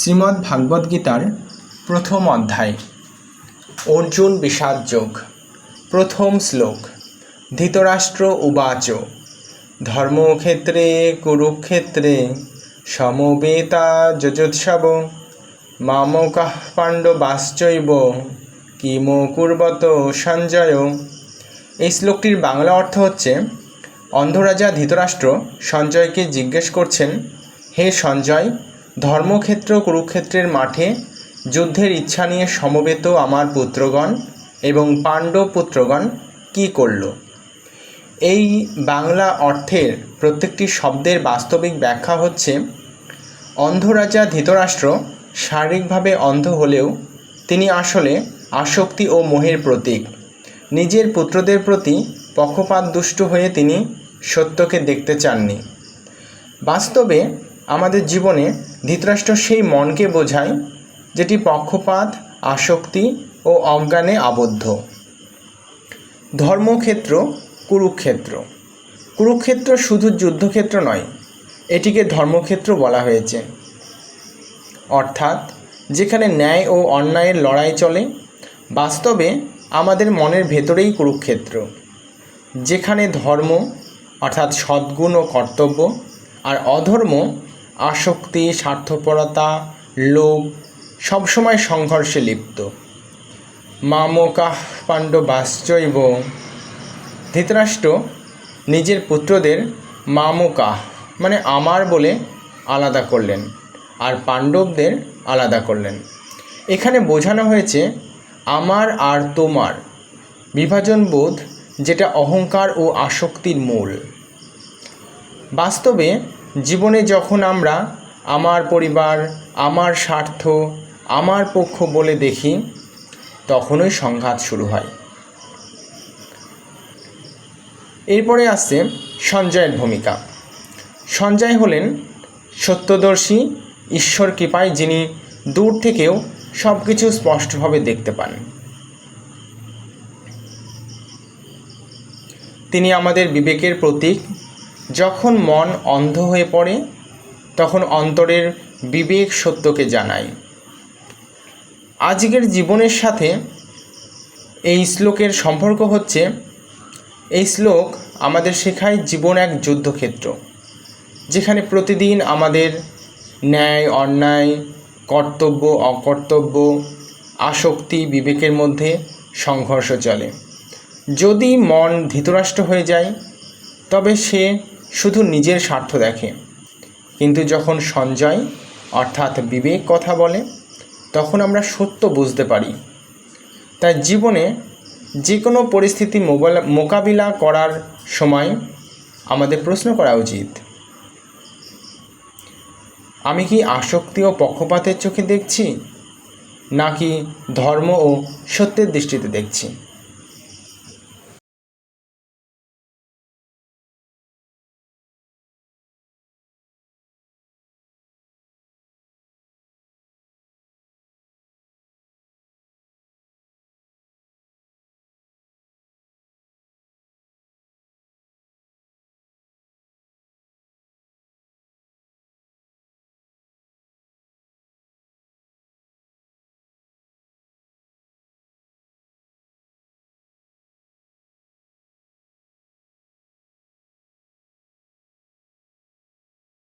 শ্রীমদ্ ভাগবত গীতার প্রথম অধ্যায়। অর্জুন বিষাদ যোগ। প্রথম শ্লোক। ধৃতরাষ্ট্র উবাচ। ধর্মক্ষেত্রে, কুরুক্ষেত্রে, সমবেতা যজোৎসব। মামকাঃ পাণ্ডবাশ্চৈব। কিমো কুর্বত সঞ্জয়। এই শ্লোকটির বাংলা অর্থ হচ্ছে, অন্ধরাজা ধৃতরাষ্ট্র সঞ্জয়কে জিজ্ঞেস করছেন, হে সঞ্জয় ধর্মক্ষেত্র, কুরুক্ষেত্রের মাঠে যুদ্ধের ইচ্ছা নিয়ে সমবেত আমার পুত্রগণ এবং পাণ্ডব পুত্রগণ কী করল? এই বাংলা অর্থের প্রত্যেকটি শব্দের বাস্তবিক ব্যাখ্যা হচ্ছে, অন্ধরাজা ধৃতরাষ্ট্র শারীরিকভাবে অন্ধ হলেও তিনি আসলে আসক্তি ও মোহের প্রতীক। নিজের পুত্রদের প্রতি পক্ষপাত দুষ্ট হয়ে তিনি সত্যকে দেখতে চাননি। বাস্তবে আমাদের জীবনে ধৃতরাষ্ট্র সেই মনকে বোঝায় যেটি পক্ষপাত, আসক্তি ও অজ্ঞানে আবদ্ধ। ধর্মক্ষেত্র, কুরুক্ষেত্র। কুরুক্ষেত্র শুধু যুদ্ধক্ষেত্র নয়, এটিকে ধর্মক্ষেত্র বলা হয়েছে। অর্থাৎ, যেখানে ন্যায় ও অন্যায়ের লড়াই চলে, বাস্তবে আমাদের মনের ভেতরেই কুরুক্ষেত্র। যেখানে ধর্ম, অর্থাৎ সদ্গুণ ও কর্তব্য, আর অধর্ম আসক্তি, স্বার্থপরতা, লোভ সবসময় সংঘর্ষে লিপ্ত। মামকাহ পাণ্ডবাশ্চৈব। ধৃতরাষ্ট্র, নিজের পুত্রদের মামকাহ মানে আমার বলে আলাদা করলেন আর পাণ্ডবদের আলাদা করলেন। এখানে বোঝানো হয়েছে, আমার আর তোমার বিভাজন বোধ যেটা অহংকার ও আসক্তির মূল। বাস্তবে জীবনে যখন আমরা আমার পরিবার, আমার স্বার্থ, আমার পক্ষ বলে দেখি, তখনই সংঘাত শুরু হয়। এরপরে আসছে সঞ্জয়ের ভূমিকা। সঞ্জয় হলেন সত্যদর্শী, ঈশ্বর কৃপায় যিনি দূর থেকেও সব কিছু স্পষ্টভাবে দেখতে পান। তিনি আমাদের বিবেকের প্রতীক যখন মন অন্ধ হয়ে পড়ে, তখন অন্তরের বিবেক সত্যকে জানায়। আজকের জীবনের সাথে এই শ্লোকের সম্পর্ক হচ্ছে, এই শ্লোক আমাদের শেখায় জীবন এক যুদ্ধক্ষেত্র, যেখানে প্রতিদিন আমাদের ন্যায়, অন্যায়, কর্তব্য, অকর্তব্য, আসক্তি, বিবেকের মধ্যে সংঘর্ষ চলে। যদি মন ধৃতরাষ্ট্র হয়ে যায়, তবে সে শুধু নিজের স্বার্থ দেখে। কিন্তু যখন সঞ্জয়, অর্থাৎ বিবেক কথা বলে, তখন আমরা সত্য বুঝতে পারি। তাই জীবনে যে কোনো পরিস্থিতি মোকাবিলা করার সময় আমাদের প্রশ্ন করা উচিত। আমি কি আসক্তি ও পক্ষপাতের চোখে দেখছি? নাকি ধর্ম ও সত্যের দৃষ্টিতে দেখছি?